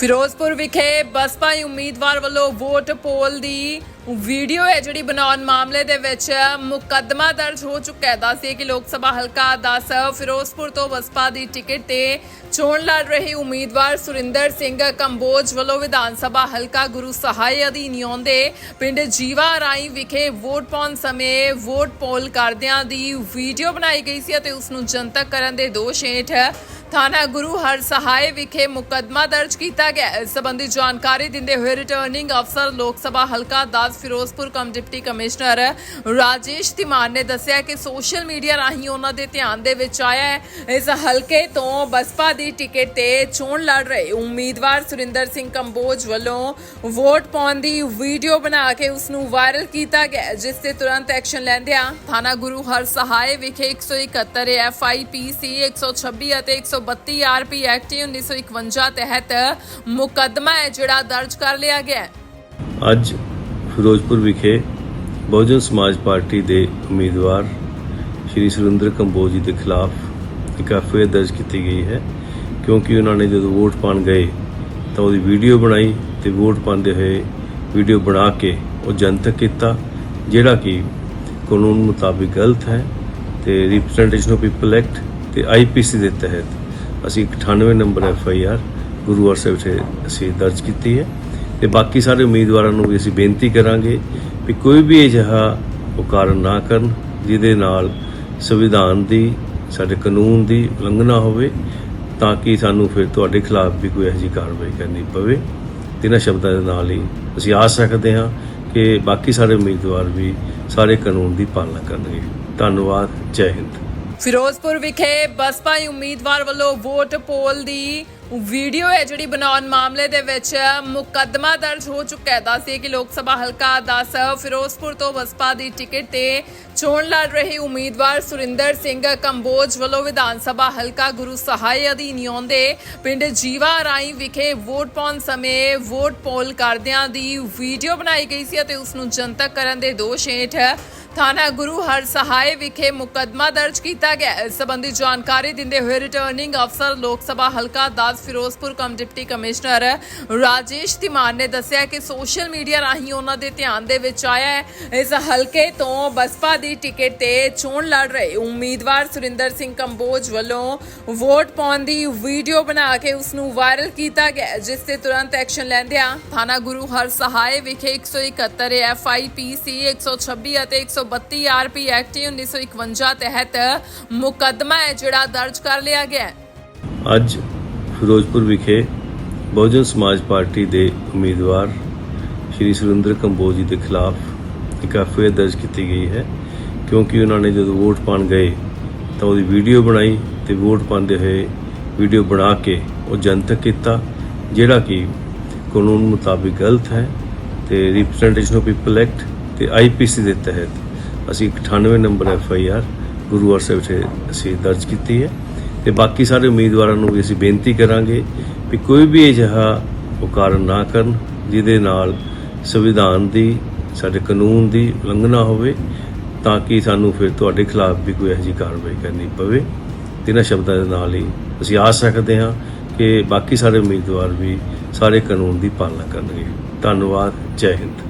ਫਿਰੋਜ਼ਪੁਰ ਵਿਖੇ ਬਸਪਾ ਉਮੀਦਵਾਰ ਵੱਲੋਂ ਵੋਟ ਪੋਲ ਦੀ ਵੀਡੀਓ ਹੈ ਜਿਹੜੀ ਬਣਾਉਣ ਮਾਮਲੇ ਦੇ ਵਿੱਚ ਮੁਕੱਦਮਾ ਦਰਜ ਹੋ ਚੁੱਕਾ ਹੈ। ਦੱਸਿਏ ਕਿ ਲੋਕ ਸਭਾ ਹਲਕਾ 10 ਫਿਰੋਜ਼ਪੁਰ ਤੋਂ ਬਸਪਾ ਦੀ ਟਿਕਟ ਤੇ ਚੋਣ ਲੜ ਰਹੇ ਉਮੀਦਵਾਰ ਸੁਰਿੰਦਰ ਸਿੰਘ ਕੰਬੋਜ ਵੱਲੋਂ ਵਿਧਾਨ ਸਭਾ ਹਲਕਾ ਗੁਰੂ ਸਹਾਇ ਅਧੀਨ ਆਉਂਦੇ ਪਿੰਡ ਜੀਵਾ ਰਾਈ ਵਿਖੇ ਵੋਟ ਪਾਉਣ ਸਮੇਂ ਵੋਟ ਪੋਲ ਕਰਦਿਆਂ ਦੀ ਵੀਡੀਓ ਬਣਾਈ ਗਈ ਸੀ ਅਤੇ ਉਸ ਨੂੰ ਜਨਤਕ ਕਰਨ ਦੇ ਦੋਸ਼ ਹੇਠ ਥਾਣਾ ਗੁਰੂ ਹਰ ਸਹਾਇ ਵਿਖੇ ਮੁਕੱਦਮਾ ਦਰਜ ਕੀਤਾ ਗਿਆ ਇਸ ਸੰਬੰਧੀ ਜਾਣਕਾਰੀ ਦਿੰਦੇ ਹੋਏ ਰਿਟਰਨਿੰਗ ਅਫਸਰ ਲੋਕ ਸਭਾ ਹਲਕਾ 10 Firozpur cum deputy commissioner Rajesh Dhiman ਨੇ ਦੱਸਿਆ ਕਿ ਸੋਸ਼ਲ ਮੀਡੀਆ ਰਾਹੀਂ ਉਹਨਾਂ ਦੇ ਧਿਆਨ ਦੇ ਵਿੱਚ ਆਇਆ ਹੈ। ਇਸ ਹਲਕੇ ਤੋਂ ਬਸਪਾ ਦੀ ਟਿਕਟ ਤੇ ਚੋਣ ਲੜ ਰਹੇ ਉਮੀਦਵਾਰ ਸੁਰਿੰਦਰ ਸਿੰਘ ਕੰਬੋਜ ਵੱਲੋਂ ਵੋਟ ਪਾਉਣ ਦੀ ਵੀਡੀਓ ਬਣਾ ਕੇ ਉਸ ਨੂੰ ਵਾਇਰਲ ਕੀਤਾ ਗਿਆ ਜਿਸ ਤੇ ਤੁਰੰਤ ਐਕਸ਼ਨ ਲੈਂਦਿਆਂ ਥਾਣਾ ਗੁਰੂ ਹਰ ਸਹਾਇ ਵਿਖੇ 171 ਐਫਆਈਪੀਸੀ 126 ਅਤੇ 132 ਆਰਪੀ ਐਕਟ 1951 ਤਹਿਤ ਮੁਕੱਦਮਾ ਹੈ ਜਿਹੜਾ ਦਰਜ ਕਰ ਲਿਆ ਗਿਆ ਅੱਜ ਫਿਰੋਜ਼ਪੁਰ ਵਿਖੇ ਬਹੁਜਨ ਸਮਾਜ ਪਾਰਟੀ ਦੇ ਉਮੀਦਵਾਰ ਸ਼੍ਰੀ ਸੁਰਿੰਦਰ ਕੰਬੋਜ ਜੀ ਦੇ ਖਿਲਾਫ ਇੱਕ ਐਫਆਈਆਰ ਦਰਜ ਕੀਤੀ ਗਈ ਹੈ। ਕਿਉਂਕਿ ਉਹਨਾਂ ਨੇ ਜਦੋਂ ਵੋਟ ਪਾਣ ਗਏ ਤਾਂ ਉਹਦੀ ਵੀਡੀਓ ਬਣਾਈ ਤੇ ਵੋਟ ਪਾਉਂਦੇ ਹੋਏ ਵੀਡੀਓ ਬਣਾ ਕੇ ਉਹ ਜਨਤਕ ਕੀਤਾ, ਜਿਹੜਾ ਕਿ ਕਾਨੂੰਨ ਮੁਤਾਬਿਕ ਗਲਤ ਹੈ ਤੇ ਰਿਪਰੈਜ਼ੈਂਟੇਸ਼ਨ ਆਫ ਪੀਪਲ ਐਕਟ ਤੇ ਆਈਪੀਸੀ ਦੇ ਤਹਿਤ ਅਸੀਂ 98 number F I R Guru Sahib ਤੇ ਅਸੀਂ ਦਰਜ ਕੀਤੀ ਹੈ। ਤੇ ਬਾਕੀ ਸਾਰੇ ਉਮੀਦਵਾਰਾਂ ਨੂੰ ਵੀ ਅਸੀਂ ਬੇਨਤੀ ਕਰਾਂਗੇ ਵੀ ਕੋਈ ਵੀ ਅਜਿਹਾ ਉਹ ਕਾਰਨ ਨਾ ਕਰਨ, ਜਿਹਦੇ ਨਾਲ ਸੰਵਿਧਾਨ ਦੀ, ਸਾਡੇ ਕਾਨੂੰਨ ਦੀ ਉਲੰਘਣਾ ਹੋਵੇ, ਤਾਂ ਕਿ ਸਾਨੂੰ ਫਿਰ ਤੁਹਾਡੇ ਖਿਲਾਫ ਵੀ ਕੋਈ ਇਹੋ ਜਿਹੀ ਕਾਰਵਾਈ ਕਰਨੀ ਪਵੇ। ਇਹਨਾਂ ਸ਼ਬਦਾਂ ਦੇ ਨਾਲ ਹੀ ਅਸੀਂ ਆਸ ਰੱਖਦੇ ਹਾਂ ਕਿ ਬਾਕੀ ਸਾਰੇ ਉਮੀਦਵਾਰ ਵੀ ਸਾਰੇ ਕਾਨੂੰਨ ਦੀ ਪਾਲਣਾ ਕਰਨਗੇ। ਧੰਨਵਾਦ, ਜੈ ਹਿੰਦ। ਫਿਰੋਜ਼ਪੁਰ ਵਿਖੇ ਬਸਪਾ ਉਮੀਦਵਾਰ ਵੱਲੋਂ ਵੋਟ ਪੋਲ ਦੀ ਵੀਡੀਓ ਹੈ ਜਿਹੜੀ ਬਣਾਉਣ ਮਾਮਲੇ ਦੇ ਵਿੱਚ ਮੁਕੱਦਮਾ ਦਰਜ ਹੋ ਚੁੱਕਾ ਹੈ। ਦੱਸਿਏ ਕਿ ਲੋਕ ਸਭਾ ਹਲਕਾ 10 ਫਿਰੋਜ਼ਪੁਰ ਤੋਂ ਬਸਪਾ ਦੀ ਟਿਕਟ ਤੇ ਚੋਣ ਲੜ ਰਹੇ ਉਮੀਦਵਾਰ ਸੁਰਿੰਦਰ ਸਿੰਘ ਕੰਬੋਜ ਵੱਲੋਂ ਵਿਧਾਨ ਸਭਾ ਹਲਕਾ ਗੁਰੂ ਸਹਾਇ ਅਧੀਨ ਆਉਂਦੇ ਪਿੰਡ ਜੀਵਾ ਰਾਈ ਵਿਖੇ ਵੋਟ ਪਾਉਣ ਸਮੇਂ ਵੋਟ ਪੋਲ ਕਰਦਿਆਂ ਦੀ ਵੀਡੀਓ ਬਣਾਈ ਗਈ ਸੀ ਅਤੇ ਉਸ ਨੂੰ ਜਨਤਕ ਕਰਨ ਦੇ ਦੋਸ਼ ਹੇਠ ਥਾਣਾ ਗੁਰੂ ਹਰ ਸਹਾਇ ਵਿਖੇ ਮੁਕੱਦਮਾ ਦਰਜ ਕੀਤਾ ਗਿਆ। ਇਸ ਸੰਬੰਧੀ ਜਾਣਕਾਰੀ ਦਿੰਦੇ ਹੋਏ ਰਿਟਰਨਿੰਗ ਅਫਸਰ ਲੋਕ ਸਭਾ ਹਲਕਾ 10 Firozpur cum deputy commissioner Rajesh Dhiman ਨੇ ਦੱਸਿਆ ਕਿ ਸੋਸ਼ਲ ਮੀਡੀਆ ਰਾਹੀਂ ਉਹਨਾਂ ਦੇ ਧਿਆਨ ਦੇ ਵਿੱਚ ਆਇਆ ਹੈ। ਇਸ ਹਲਕੇ ਤੋਂ ਬਸਪਾ ਦੀ ਟਿਕਟ ਤੇ ਚੋਣ ਲੜ ਰਹੇ ਉਮੀਦਵਾਰ ਸੁਰਿੰਦਰ ਸਿੰਘ ਕੰਬੋਜ ਵੱਲੋਂ ਵੋਟ ਪਾਉਣ ਦੀ ਵੀਡੀਓ ਬਣਾ ਕੇ ਉਸ ਨੂੰ ਵਾਇਰਲ ਕੀਤਾ ਗਿਆ ਜਿਸ ਤੇ ਤੁਰੰਤ ਐਕਸ਼ਨ ਲੈਂਦਿਆਂ ਥਾਣਾ ਗੁਰੂ ਹਰ ਸਹਾਇ ਵਿਖੇ 171 ਐਫਆਈਪੀਸੀ 126 ਅਤੇ 132 ਆਰਪੀ ਐਕਟ 1951 ਤਹਿਤ ਮੁਕੱਦਮਾ ਹੈ ਜਿਹੜਾ ਦਰਜ ਕਰ ਲਿਆ ਗਿਆ ਹੈ। ਅੱਜ ਫਿਰੋਜ਼ਪੁਰ ਵਿਖੇ ਬਹੁਜਨ ਸਮਾਜ ਪਾਰਟੀ ਦੇ ਉਮੀਦਵਾਰ ਸ਼੍ਰੀ ਸੁਰਿੰਦਰ ਕੰਬੋਜ ਜੀ ਦੇ ਖਿਲਾਫ ਇੱਕ ਐਫਆਈਆਰ ਦਰਜ ਕੀਤੀ ਗਈ ਹੈ। ਕਿਉਂਕਿ ਉਹਨਾਂ ਨੇ ਜਦੋਂ ਵੋਟ ਪਾਣ ਗਏ ਤਾਂ ਉਹਦੀ ਵੀਡੀਓ ਬਣਾਈ ਤੇ ਵੋਟ ਪਾਉਂਦੇ ਹੋਏ ਵੀਡੀਓ ਬਣਾ ਕੇ ਉਹ ਜਨਤਕ ਕੀਤਾ, ਜਿਹੜਾ ਕਿ ਕਾਨੂੰਨ ਮੁਤਾਬਿਕ ਗਲਤ ਹੈ ਤੇ ਰਿਪਰੈਜ਼ੈਂਟੇਸ਼ਨ ਆਫ ਪੀਪਲ ਐਕਟ ਤੇ ਆਈਪੀਸੀ ਦੇ ਤਹਿਤ ਅਸੀਂ 98 number F I R Guru Sahib ਤੇ ਅਸੀਂ ਦਰਜ ਕੀਤੀ ਹੈ ਤੇ ਬਾਕੀ ਸਾਰੇ ਉਮੀਦਵਾਰਾਂ ਨੂੰ ਵੀ ਅਸੀਂ ਬੇਨਤੀ ਕਰਾਂਗੇ ਵੀ ਕੋਈ ਵੀ ਅਜਿਹਾ ਉਹ ਕਾਰਨ ਨਾ ਕਰਨ, ਜਿਹਦੇ ਨਾਲ ਸੰਵਿਧਾਨ ਦੀ, ਸਾਡੇ ਕਾਨੂੰਨ ਦੀ ਉਲੰਘਣਾ ਹੋਵੇ, ਤਾਂ ਕਿ ਸਾਨੂੰ ਫਿਰ ਤੁਹਾਡੇ ਖਿਲਾਫ ਵੀ ਕੋਈ ਇਹੋ ਜਿਹੀ ਕਾਰਵਾਈ ਕਰਨੀ ਪਵੇ। ਤਿੰਨਾਂ ਸ਼ਬਦਾਂ ਦੇ ਨਾਲ ਹੀ ਅਸੀਂ ਆਸ ਰੱਖਦੇ ਹਾਂ ਕਿ ਬਾਕੀ ਸਾਰੇ ਉਮੀਦਵਾਰ ਵੀ ਸਾਰੇ ਕਾਨੂੰਨ ਦੀ ਪਾਲਣਾ ਕਰਨਗੇ। ਧੰਨਵਾਦ, ਜੈ ਹਿੰਦ।